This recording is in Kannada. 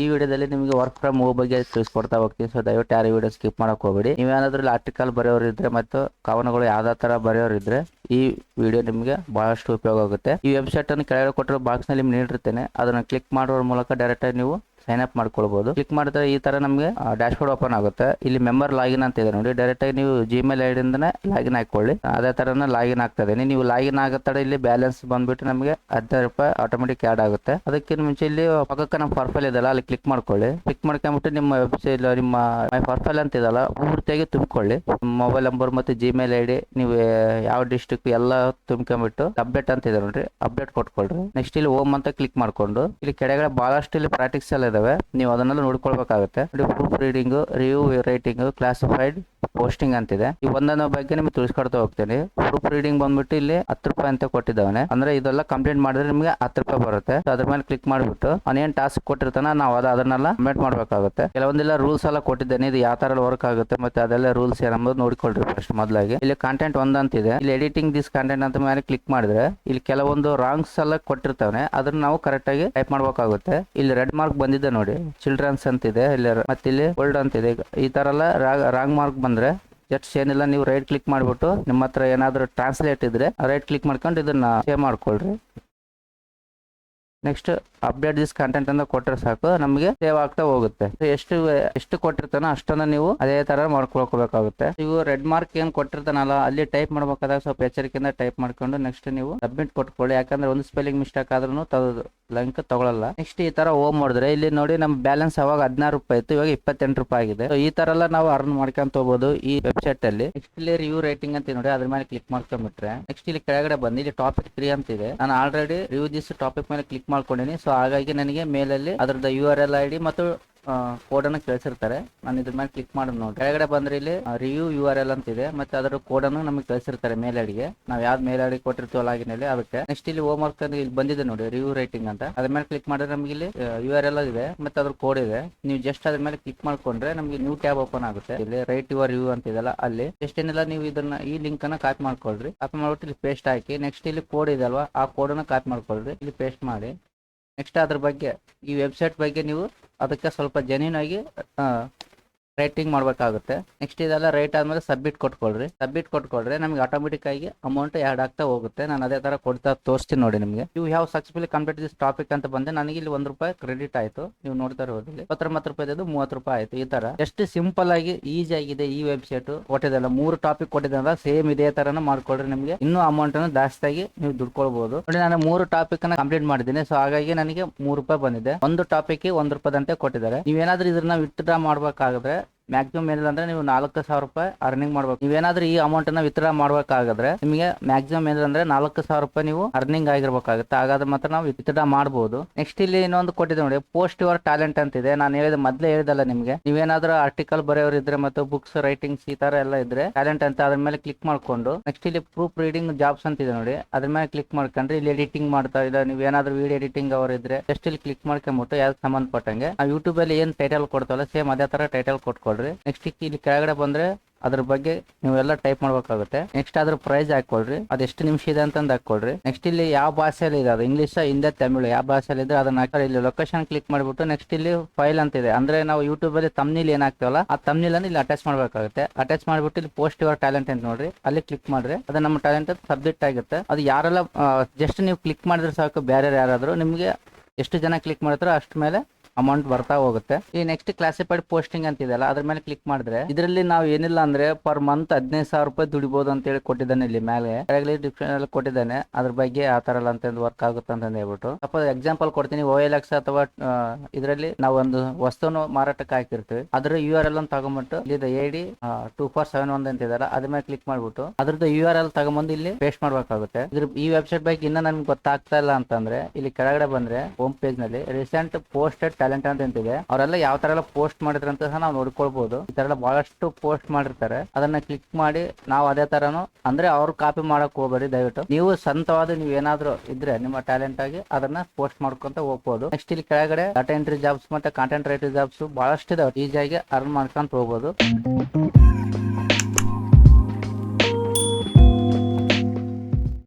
ಈ ವಿಡಿಯೋದಲ್ಲಿ ನಿಮಗೆ ವರ್ಕ್ ಫ್ರಮ್ ಹೋಮ್ ಬಗ್ಗೆ ತಿಳಿಸ್ಕೊಡ್ತಾ ಹೋಗ್ತೀನಿ. ಸೊ ದಯವಿಟ್ಟು ಯಾರು ವಿಡಿಯೋ ಸ್ಕಿಪ್ ಮಾಡಕ್ಕೆ ಹೋಗಬೇಡಿ. ನೀವೇನಾದ್ರೂ ಆರ್ಟಿಕಲ್ ಬರೆಯೋರು ಇದ್ರೆ ಮತ್ತು ಕವನಗಳು ಯಾವ್ದಾ ತರ ಬರೆಯೋರು ಇದ್ರೆ ಈ ವಿಡಿಯೋ ನಿಮಗೆ ಬಹಳಷ್ಟು ಉಪಯೋಗ ಆಗುತ್ತೆ. ಈ ವೆಬ್ಸೈಟ್ ಅನ್ನು ಕೆಳಗಡೆ ಕೊಟ್ಟಿರೋ ಬಾಕ್ಸ್ನಲ್ಲಿ ನೀಡಿರ್ತೇನೆ ಅದನ್ನ ಕ್ಲಿಕ್ ಮಾಡುವ ಮೂಲಕ ಡೈರೆಕ್ಟ್ ಆಗಿ ನೀವು ಸೈನ್ ಅಪ್ ಮಾಡ್ಕೊಳ್ಬಹುದು ಕ್ಲಿಕ್ ಮಾಡಿದ್ರೆ ಈ ತರ ನಮಗೆ ಡ್ಯಾಶ್ ಬೋರ್ಡ್ ಓಪನ್ ಆಗುತ್ತೆ. ಇಲ್ಲಿ ಮೆಂಬರ್ ಲಾಗಿನ್ ಅಂತ ಇದೆ ನೋಡಿ. ಡೈರೆಕ್ಟ್ ಆಗಿ ನೀವು ಜಿಮೇಲ್ ಐ ಡಿಂದ ಲಾಗಿನ್ ಹಾಕೊಳ್ಳಿ ಅದೇ ತರನ ಲಾಗಿನ್ ಆಗ್ತಾ ಇದೀನಿ ನೀವು ಲಾಗಿನ್ ಆಗತ್ತಡೆ ಇಲ್ಲಿ ಬ್ಯಾಲೆನ್ಸ್ ಬಂದ್ಬಿಟ್ಟು ನಮಗೆ ಹದಿನೈದು ರೂಪಾಯಿ ಆಟೋಮೆಟಿಕ್ ಆಡ್ ಆಗುತ್ತೆ. ಅದಕ್ಕಿಂತ ಮುಂಚೆ ಇಲ್ಲಿ ಪಕ್ಕಕ್ಕೆ ನಮ್ಮ ಪರ್ಫೈಲ್ ಇದೆಲ್ಲ ಅಲ್ಲಿ ಕ್ಲಿಕ್ ಮಾಡ್ಕೊಳ್ಳಿ. ಕ್ಲಿಕ್ ಮಾಡ್ಕೊಂಡ್ಬಿಟ್ಟು ನಿಮ್ಮ ವೆಬ್ಸೈಟ್ ನಿಮ್ಮ ಮೈ ಪರ್ಫೈಲ್ ಅಂತ ಇದಲ್ಲ ಪೂರ್ತಿಯಾಗಿ ತುಂಬಿಕೊಳ್ಳಿ. ಮೊಬೈಲ್ ನಂಬರ್ ಮತ್ತೆ ಜಿಮೇಲ್ ಐ ಡಿ ನೀವು ಯಾವ ಡಿಸ್ಟಿಕ್ ಎಲ್ಲ ತುಂಬ್ಕೊಂಡ್ಬಿಟ್ಟು ಅಪ್ಡೇಟ್ ಅಂತ ಇದೆ ನೋಡ್ರಿ. ಅಪ್ಡೇಟ್ ಕೊಟ್ಕೊಳ್ರಿ. ನೆಕ್ಸ್ಟ್ ಇಲ್ಲಿ ಹೋಮ್ ಅಂತ ಕ್ಲಿಕ್ ಮಾಡ್ಕೊಂಡು, ಇಲ್ಲಿ ಕೆಳಗಡೆ ಬಹಳಷ್ಟು ಇಲ್ಲಿ ಪ್ರಾಕ್ಟಿಕ್ಸ್ ಎಲ್ಲ ಇದಾವೆ. ನೀವು ಅದನ್ನೆಲ್ಲ ನೋಡ್ಕೊಳ್ಬೇಕಾಗುತ್ತೆ. ನೋಡಿ proof reading review writing classified posting ಅಂತಿದೆ. ಈ ಒಂದೊಂದು ಬಗ್ಗೆ ನಿಮ್ಗೆ ತಿಳಿಸ್ಕೊಡ್ತಾ ಹೋಗ್ತೀನಿ. ಪ್ರೂಫ್ ರೀಡಿಂಗ್ ಬಂದ್ಬಿಟ್ಟು ಇಲ್ಲಿ ಹತ್ತು ರೂಪಾಯಿ ಅಂತ ಕೊಟ್ಟಿದ್ದಾವನೆ. ಅಂದ್ರೆ ಇದೆಲ್ಲ ಕಂಪ್ಲೀಟ್ ಮಾಡಿದ್ರೆ ನಿಮಗೆ ಹತ್ತು ರೂಪಾಯಿ ಬರುತ್ತೆ. ಅದ್ರ ಮೇಲೆ ಕ್ಲಿಕ್ ಮಾಡಿಬಿಟ್ಟು ಅವನೇನ್ ಟಾಸ್ಕ್ ಕೊಟ್ಟಿರ್ತಾನ ನಾವು ಅದ ಅದನ್ನೆಲ್ಲ ಕಂಪ್ಲೀಟ್ ಮಾಡ್ಬೇಕಾಗುತ್ತೆ. ಕೆಲವೊಂದೆಲ್ಲ ರೂಲ್ಸ್ ಎಲ್ಲ ಕೊಟ್ಟಿದ್ದೇನೆ. ಇದು ಯಾವ ತರ ವರ್ಕ್ ಆಗುತ್ತೆ ಮತ್ತೆ ಅದೆಲ್ಲ ರೂಲ್ಸ್ ಏನಂಬುದು ನೋಡಿಕೊಳ್ರಿ ಫಸ್ಟ್ ಮೊದಲಾಗಿ. ಇಲ್ಲಿ ಕಾಂಟೆಂಟ್ ಒಂದಂತಿದೆ. ಇಲ್ಲಿ ಎಡಿಟಿಂಗ್ ದಿಸ್ ಕಾಂಟೆಂಟ್ ಅಂತ ಮೇಲೆ ಕ್ಲಿಕ್ ಮಾಡಿದ್ರೆ ಇಲ್ಲಿ ಕೆಲವೊಂದು ರಾಂಗ್ಸ್ ಎಲ್ಲ ಕೊಟ್ಟಿರ್ತಾವೆ ಅದನ್ನ ನಾವು ಕರೆಕ್ಟ್ ಆಗಿ ಟೈಪ್ ಮಾಡ್ಬೇಕಾಗುತ್ತೆ. ಇಲ್ಲಿ ರೆಡ್ ಮಾರ್ಕ್ ಬಂದಿದೆ ನೋಡಿ. ಚಿಲ್ಡ್ರನ್ಸ್ ಅಂತಿದೆ. ಇಲ್ಲಿ ಮತ್ತೆ ಇಲ್ಲಿ ಓಲ್ಡ್ ಅಂತಿದೆ. ಈ ತರ ಎಲ್ಲ ರಾಂಗ್ ಮಾರ್ಕ್ ಬಂದ್ರೆ ಜಸ್ಟ್ ಏನಿಲ್ಲ ನೀವು ರೈಟ್ ಕ್ಲಿಕ್ ಮಾಡ್ಬಿಟ್ಟು ನಿಮ್ಮ ಹತ್ರ ಏನಾದ್ರು ಟ್ರಾನ್ಸ್ಲೇಟ್ ಇದ್ರೆ ರೈಟ್ ಕ್ಲಿಕ್ ಮಾಡ್ಕೊಂಡು ಇದನ್ನ ಸೇವ್ ಮಾಡ್ಕೊಳ್ರಿ. ನೆಕ್ಸ್ಟ್ ಅಪ್ಡೇಟ್ ದಿಸ್ ಕಂಟೆಂಟ್ ಅಂತ ಕೊಟ್ಟರೆ ಸಾಕು. ನಮಗೆ ಸೇವ್ ಆಗ್ತಾ ಹೋಗುತ್ತೆ. ಎಷ್ಟು ಎಷ್ಟು ಕೊಟ್ಟಿರ್ತಾನೋ ಅಷ್ಟನ್ನ ನೀವು ಅದೇ ತರ ಮಾಡ್ಕೊಳ್ಕೋಬೇಕಾಗುತ್ತೆ. ನೀವು ರೆಡ್ ಮಾರ್ಕ್ ಏನ್ ಕೊಟ್ಟಿರ್ತಾನಲ್ಲ, ಅಲ್ಲಿ ಟೈಪ್ ಮಾಡ್ಬೇಕಾದಾಗ ಸ್ವಲ್ಪ ಎಚ್ಚರಿಕೆಯಿಂದ ಟೈಪ್ ಮಾಡ್ಕೊಂಡು ನೆಕ್ಸ್ಟ್ ನೀವು ಸಬ್ಮಿಟ್ ಕೊಟ್ಕೊಳ್ಳಿ. ಯಾಕಂದ್ರೆ ಒಂದು ಸ್ಪೆಲ್ಲಿಂಗ್ ಮಿಸ್ಟೇಕ್ ಆದ್ರೂ ಲಂಕ್ ತಗೊಳಲ್ಲ. ನೆಕ್ಸ್ಟ್ ಈ ತರ ಹೋಮ್ ಮಾಡಿದ್ರೆ, ಇಲ್ಲಿ ನೋಡಿ ನಮ್ ಬ್ಯಾಲೆನ್ಸ್ ಅವಾಗ ಹದಿನಾರು ರೂಪಾಯಿ ಇತ್ತು, ಇವಾಗ ಇಪ್ಪತ್ತೆಂಟು ರೂಪಾಯಿ ಆಗಿದೆ. ಈ ತರ ಎಲ್ಲ ನಾವು ಅರ್ನ್ ಮಾಡ್ಕೊಂತ ಹೋಗ್ಬೋದು ಈ ವೆಬ್ಸೈಟ್ ಅಲ್ಲಿ. ನೆಕ್ಸ್ಟ್ ಇಲ್ಲಿ ರಿವ್ಯೂ ರೇಟಿಂಗ್ ಅಂತ ನೋಡಿ, ಅದ್ರ ಮೇಲೆ ಕ್ಲಿಕ್ ಮಾಡ್ಕೊಂಡ್ಬಿಟ್ರೆ ನೆಕ್ಸ್ಟ್ ಇಲ್ಲಿ ಕೆಳಗಡೆ ಬಂದು, ಇಲ್ಲಿ ಟಾಪಿಕ್ ತ್ರೀ ಅಂತ ಇದೆ. ನಾನು ಆಲ್ರೆಡಿ ರಿವ್ಯೂ ದಿಸ್ ಟಾಪಿಕ್ ಮೇಲೆ ಕ್ಲಿಕ್ ಮಾಡ್ಕೊಂಡಿನಿ. ಸೊ ಹಾಗಾಗಿ ನನಗೆ ಮೇಲಲ್ಲಿ ಅದರದ U R L I D ಮತ್ತು ಕೋಡ್ ಅನ್ನು ಕಳಿಸಿರ್ತಾರೆ. ನಾನು ಇದ್ರ ಮೇಲೆ ಕ್ಲಿಕ್ ಮಾಡಿ ನೋಡಿ. ಕೆಳಗಡೆ ಬಂದ್ರೆ ಇಲ್ಲಿ ರಿವ್ಯೂ ಯು ಆರ್ ಎಲ್ ಅಂತ ಇದೆ. ಮತ್ತೆ ಅದರ ಕೋಡ್ ಅನ್ನು ನಮಗೆ ಕಳಿಸಿರ್ತಾರೆ ಮೇಲ್ ಅಡಿಗೆ. ನಾವು ಯಾವ್ದು ಮೇಲ್ ಐಡಿ ಕೊಟ್ಟಿರ್ತೀವಲ್ಲ ಲಾಗಿನಲ್ಲಿ ಅದಕ್ಕೆ. ನೆಕ್ಸ್ಟ್ ಇಲ್ಲಿ ಹೋಮ್ ವರ್ಕ್ ಇಲ್ಲಿ ಬಂದಿದೆ ನೋಡಿ ರಿವ್ಯೂ ರೇಟಿಂಗ್ ಅಂತ. ಅದ್ರ ಮೇಲೆ ಕ್ಲಿಕ್ ಮಾಡಿದ್ರೆ ನಮಗೆ ಇಲ್ಲಿ ಯು ಆರ್ ಎಲ್ ಇದೆ. ಮತ್ತೆ ಅದ್ರ ಕೋಡ್ ಇದೆ. ನೀವು ಜಸ್ಟ್ ಅದ್ರ ಮೇಲೆ ಕ್ಲಿಕ್ ಮಾಡ್ಕೊಂಡ್ರೆ ನಮಗೆ ನ್ಯೂ ಟ್ಯಾಬ್ ಓಪನ್ ಆಗುತ್ತೆ. ಇಲ್ಲಿ ರೈಟ್ ಯುವರ್ ರಿವ್ಯೂ ಅಂತ ಇದೆಲ್ಲ ಅಲ್ಲಿ. ಜಸ್ಟ್ ಏನಿಲ್ಲ, ನೀವು ಇದನ್ನ ಈ ಲಿಂಕ್ ಅನ್ನ ಕಾಪಿ ಮಾಡ್ಕೊಳ್ರಿ. ಕಾಪಿ ಮಾಡ್ಬಿಟ್ಟು ಇಲ್ಲಿ ಪೇಸ್ಟ್ ಹಾಕಿ. ನೆಕ್ಸ್ಟ್ ಇಲ್ಲಿ ಕೋಡ್ ಇದೆ ಅಲ್ವಾ, ಆ ಕೋಡ್ ಅನ್ನ ಕಾಪಿ ಮಾಡ್ಕೊಳ್ರಿ. ಇಲ್ಲಿ ಪೇಸ್ಟ್ ಮಾಡಿ. ನೆಕ್ಸ್ಟ್ ಅದ್ರ ಬಗ್ಗೆ, ಈ ವೆಬ್ಸೈಟ್ ಬಗ್ಗೆ ನೀವು ಅದಕ್ಕೆ ಸ್ವಲ್ಪ ಜೆನ್ಯೂನ್ ಆಗಿ ರೈಟಿಂಗ್ ಮಾಡ್ಬೇಕಾಗುತ್ತೆ. ನೆಕ್ಸ್ಟ್ ಇದೆಲ್ಲ ರೈಟ್ ಆದಮೇಲೆ ಸಬ್ಮಿಟ್ ಕೊಟ್ಕೊಳ್ರಿ. ಸಬ್ಮಿಟ್ ಕೊಟ್ಕೊಳ್ರಿ ನಮ್ಗೆ ಆಟೋಮೆಟಿಕ್ ಆಗಿ ಅಮೌಂಟ್ ಆ್ಯಡ್ ಆಗ್ತಾ ಹೋಗುತ್ತೆ. ನಾನು ಅದೇ ತರ ಕೊಡ್ತಾ ತೋರಿಸ್ತೀನಿ ನೋಡಿ ನಿಮಗೆ. ನೀವು ಯಾವ ಸಕ್ಸಸ್ಫುಲಿ ಕಂಪ್ಲೀಟ್ ದಿಸ್ ಟಾಪಿಕ್ ಅಂತ ಬಂದೆ. ನನಗೆ ಇಲ್ಲಿ ಒಂದು ರೂಪಾಯಿ ಕ್ರೆಡಿಟ್ ಆಯ್ತು. ನೀವು ನೋಡ್ತಾ ಇರೋದು ಇಲ್ಲಿ. ಇಪ್ಪತ್ತೊಂಬತ್ತು ರೂಪಾಯಿ ಮೂವತ್ತು ರೂಪಾಯಿ ಆಯ್ತು ಈ ತರ. ಎಷ್ಟು ಸಿಂಪಲ್ ಆಗಿ ಈಸಿ ಆಗಿದೆ ಈ ವೆಬ್ಸೈಟ್ ಕೊಟ್ಟಿದ್ದಲ್ಲ. ಮೂರು ಟಾಪಿಕ್ ಕೊಟ್ಟಿದ್ದಲ್ಲ ಸೇಮ್ ಇದೇ ತರನ ಮಾಡ್ಕೊಳ್ರಿ ನಿಮಗೆ. ಇನ್ನೂ ಅಮೌಂಟ್ ಅನ್ನು ಜಾಸ್ತಿ ಆಗಿ ನೀವು ದುಡ್ಕೊಳ್ಬಹುದು ನೋಡಿ, ನಾನು ಮೂರು ಟಾಪಿಕ್ ಅನ್ನ ಕಂಪ್ಲೀಟ್ ಮಾಡಿದ್ದೀನಿ. ಸೊ ಹಾಗಾಗಿ ನನಗೆ ಮೂರು ರೂಪಾಯಿ ಬಂದಿದೆ. ಒಂದು ಟಾಪಿಕ್ ಒಂದು ರೂಪಾಯಿದಂತೆ ಕೊಟ್ಟಿದ್ದಾರೆ. ನೀವೇನಾದ್ರೂ ಇದನ್ನ ವಿತ್ಡ್ರಾ ಮಾಡ್ಬೇಕಾದ್ರೆ ಮ್ಯಾಕ್ಸಿಮಮ್ ಏನಿಲ್ಲ ನೀವು ನಾಲ್ಕು ಸಾವಿರ ರೂಪಾಯಿ ಅರ್ನಿಂಗ್ ಮಾಡ್ಬೇಕು. ನೀವೇನಾದ್ರೂ ಈ ಅಮೌಂಟ್ ಅನ್ನ ವಿತ್ಡ್ರಾ ಮಾಡ್ಬೇಕಾದ್ರೆ ನಿಮಗೆ ಮ್ಯಾಕ್ಸಿಮಮ್ ಏನಿಲ್ಲ ಅಂದ್ರೆ ನಾಲ್ಕು ಸಾವಿರ ರೂಪಾಯಿ ನೀವು ಅರ್ನಿಂಗ್ ಆಗಿರ್ಬೇಕಾಗುತ್ತೆ. ಹಾಗಾದ್ರೆ ಮಾತ್ರ ನಾವು ವಿತ್ಡ್ರಾ ಮಾಡಬಹುದು ನೆಕ್ಸ್ಟ್ ಇಲ್ಲಿ ಇನ್ನೊಂದು ಕೊಟ್ಟಿದೆ ನೋಡಿ ಪೋಸ್ಟ್ ಯುವರ್ ಟ್ಯಾಲೆಂಟ್ ಅಂತ ಇದೆ ನಾನು ಹೇಳಿದ ಮೊದ್ಲೇ ಹೇಳಿದಲ್ಲ ನಿಮಗೆ. ನೀವೇನಾದ್ರೂ ಆರ್ಟಿಕಲ್ ಬರೆಯೋರು ಇದ್ರೆ ಮತ್ತು ಬುಕ್ಸ್ ರೈಟಿಂಗ್ಸ್ ಈ ತರ ಎಲ್ಲ ಇದ್ರೆ ಟ್ಯಾಲೆಂಟ್ ಅಂತ ಅದ್ರ ಮೇಲೆ ಕ್ಲಿಕ್ ಮಾಡ್ಕೊಂಡು ನೆಕ್ಸ್ಟ್ ಇಲ್ಲಿ ಪ್ರೂಫ್ ರೀಡಿಂಗ್ ಜಾಬ್ಸ್ ಅಂತ ಇದೆ ನೋಡಿ, ಅದ್ರ ಮೇಲೆ ಕ್ಲಿಕ್ ಮಾಡ್ಕೊಂಡ್ರೆ ಇಲ್ಲಿ ಎಡಿಟಿಂಗ್ ಮಾಡ್ತಾ ಇಲ್ಲ ನೀವು ಏನಾದ್ರೂ ವಿಡಿಯೋ ಎಡಿಟಿಂಗ್ ಅವರು ಇದ್ರೆ ಜಸ್ಟ್ ಇಲ್ಲಿ ಕ್ಲಿಕ್ ಮಾಡ್ಕೊಂಬಿಟ್ಟು ಯಾವ್ದು ಸಂಬಂಧಪಟ್ಟಂಗೆ, ನಾವು ಯೂಟ್ಯೂಬ್ ಅಲ್ಲಿ ಏನ್ ಟೈಟಲ್ ಕೊಡ್ತಾವಲ್ಲ ಸೇಮ್ ಅದೇ ತರ ಟೈಟಲ್ ಕೊಟ್ಕೊಳ್ರಿ. ನೆಕ್ಸ್ಟ್ ಇಲ್ಲಿ ಕೆಳಗಡೆ ಬಂದ್ರೆ ಅದ್ರ ಬಗ್ಗೆ ನೀವೆಲ್ಲ ಟೈಪ್ ಮಾಡ್ಬೇಕಾಗುತ್ತೆ. ನೆಕ್ಸ್ಟ್ ಅದ್ರ ಪ್ರೈಸ್ ಹಾಕೊಳ್ರಿ ಅದು ಎಷ್ಟು ನಿಮಿಷ ಇದೆ ಅಂತಂದು ಹಾಕೊಳ್ರಿ ನೆಕ್ಸ್ಟ್ ಇಲ್ಲಿ ಯಾವ ಭಾಷೆಯಲ್ಲಿ ಇದೆ? ಅದು ಇಂಗ್ಲಿಷ್ ಹಿಂದೆ ತಮಿಳು ಯಾವ ಭಾಷೆಯಲ್ಲಿ ಇದ್ರೆ ಅದನ್ನ ಹಾಕಿ ಇಲ್ಲಿ ಲೊಕೇಶನ್ ಕ್ಲಿಕ್ ಮಾಡಿಬಿಟ್ಟು ನೆಕ್ಸ್ಟ್ ಇಲ್ಲಿ ಫೈಲ್ ಅಂತ ಇದೆ. ಅಂದ್ರೆ ನಾವು ಯೂಟ್ಯೂಬ್ ಅಲ್ಲಿ ತಮ್ನಿಲ್ ಏನ್ ಆ ತಮ್ನಿಲ್ ಅಂದ್ರೆ ಇಲ್ಲಿ ಅಟ್ಯಾಚ್ ಮಾಡ್ಬೇಕಾಗುತ್ತೆ. ಅಟ್ಯಾಚ್ ಮಾಡ್ಬಿಟ್ಟು ಇಲ್ಲಿ ಪೋಸ್ಟ್ ಯುವರ್ ಟ್ಯಾಲೆಂಟ್ ಅಂತ ನೋಡ್ರಿ. ಅಲ್ಲಿ ಕ್ಲಿಕ್ ಮಾಡ್ರಿ. ಅದು ನಮ್ಮ ಟ್ಯಾಲೆಂಟ್ ಸಬ್ಜೆಕ್ಟ್ ಆಗುತ್ತೆ ಅದು ಯಾರೆಲ್ಲ ಜಸ್ಟ್ ನೀವು ಕ್ಲಿಕ್ ಮಾಡಿದ್ರೆ ಸಾಕು. ಬೇರೆ ಯಾರಾದ್ರೂ ನಿಮಗೆ ಎಷ್ಟು ಜನ ಕ್ಲಿಕ್ ಮಾಡ್ತಾರೋ ಅಷ್ಟ ಮೇಲೆ ಅಮೌಂಟ್ ಬರ್ತಾ ಹೋಗುತ್ತೆ. ಈ ನೆಕ್ಸ್ಟ್ ಕ್ಲಾಸಿಫೈಡ್ ಪೋಸ್ಟಿಂಗ್ ಅಂತ ಇದೆಯಲ್ಲ, ಅದ್ರ ಮೇಲೆ ಕ್ಲಿಕ್ ಮಾಡಿದ್ರೆ ಇದರಲ್ಲಿ ನಾವು ಏನಿಲ್ಲ ಅಂದ್ರೆ ಪರ್ ಮಂತ್ ಹದಿನೈದು ಸಾವಿರ ರೂಪಾಯಿ ದುಡಿಬಹುದು ಅಂತ ಹೇಳಿ ಕೊಟ್ಟಿದ್ದಾನೆ ಇಲ್ಲಿ ಮೇಲೆ. ಡಿಸ್ಕ್ರಿಪ್ಷನ್ ಅಲ್ಲಿ ಕೊಟ್ಟಿದ್ದಾನೆ. ಅದ್ರ ಬಗ್ಗೆ ಆ ತರ ಅಂತ ವರ್ಕ್ ಆಗುತ್ತೆ ಅಂತ ಹೇಳ್ಬಿಟ್ಟು. ಸಪೋಸ್ ಎಕ್ಸಾಂಪಲ್ ಕೊಡ್ತೀನಿ, ಓ ಎಲ್ ಅಥವಾ ಇದರಲ್ಲಿ ನಾವು ಒಂದು ವಸ್ತುವನ್ನು ಮಾರಾಟಕ್ಕೆ ಹಾಕಿರ್ತೀವಿ. ಅದ್ರ ಯು ಆರ್ ಎಲ್ ಅನ್ನು ತಗೊಂಡ್ಬಿಟ್ಟು ಇಲ್ಲಿ A D two four seven one ಅಂತ ಇದಾರೆ ಅದ್ರ ಮೇಲೆ ಕ್ಲಿಕ್ ಮಾಡ್ಬಿಟ್ಟು ಅದ್ರದ್ದು ಯು ಆರ್ ಎಲ್ ತಗೊಂಡ್ಬಂದು ಇಲ್ಲಿ ಪೇಸ್ಟ್ ಮಾಡ್ಬೇಕಾಗುತ್ತೆ. ಇದ್ರ ಈ ವೆಬ್ಸೈಟ್ ಬಗ್ಗೆ ಇನ್ನ ನನ್ಗೆ ಗೊತ್ತಾಗ್ತಾ ಇಲ್ಲ ಅಂತಂದ್ರೆ, ಇಲ್ಲಿ ಕೆಳಗಡೆ ಬಂದ್ರೆ ಹೋಮ್ ಪೇಜ್ನಲ್ಲಿ ರೀಸೆಂಟ್ ಪೋಸ್ಟೆಡ್ ಟ್ಯಾಲೆಂಟ್ ಅಂತ ಅಂತಿದೆ. ಅವರೆಲ್ಲ ಯಾವ ತರ ಎಲ್ಲ ಪೋಸ್ಟ್ ಮಾಡಿದ್ರೆ ಅಂತ ಸಹ ನಾವು ನೋಡ್ಕೊಳ್ಬಹುದು ಈ ತರ ಬಹಳಷ್ಟು ಪೋಸ್ಟ್ ಮಾಡಿರ್ತಾರೆ. ಅದನ್ನ ಕ್ಲಿಕ್ ಮಾಡಿ ನಾವು ಅದೇ ತರನು ಅಂದ್ರೆ ಅವ್ರು ಕಾಪಿ ಮಾಡಕ್ ಹೋಗ್ಬೇಡಿ ದಯವಿಟ್ಟು. ನೀವು ಸ್ವಂತವಾದ ನೀವು ಏನಾದ್ರು ಇದ್ರೆ ನಿಮ್ಮ ಟ್ಯಾಲೆಂಟ್ ಆಗಿ ಅದನ್ನ ಪೋಸ್ಟ್ ಮಾಡ್ಕೊಂತ ಹೋಗ್ಬೋದು. ನೆಕ್ಸ್ಟ್ ಇಲ್ಲಿ ಕೆಳಗಡೆ ಡಾಟಾ ಎಂಟ್ರಿ ಜಾಬ್ಸ್ ಮತ್ತೆ ಕಾಂಟೆಂಟ್ ರೈಟರ್ ಜಾಬ್ಸ್ ಬಹಳಷ್ಟು ಇದಾವೆ ಆಗಿ ಅರ್ನ್ ಮಾಡ್ಕೊಂತ ಹೋಗ್ಬೋದು.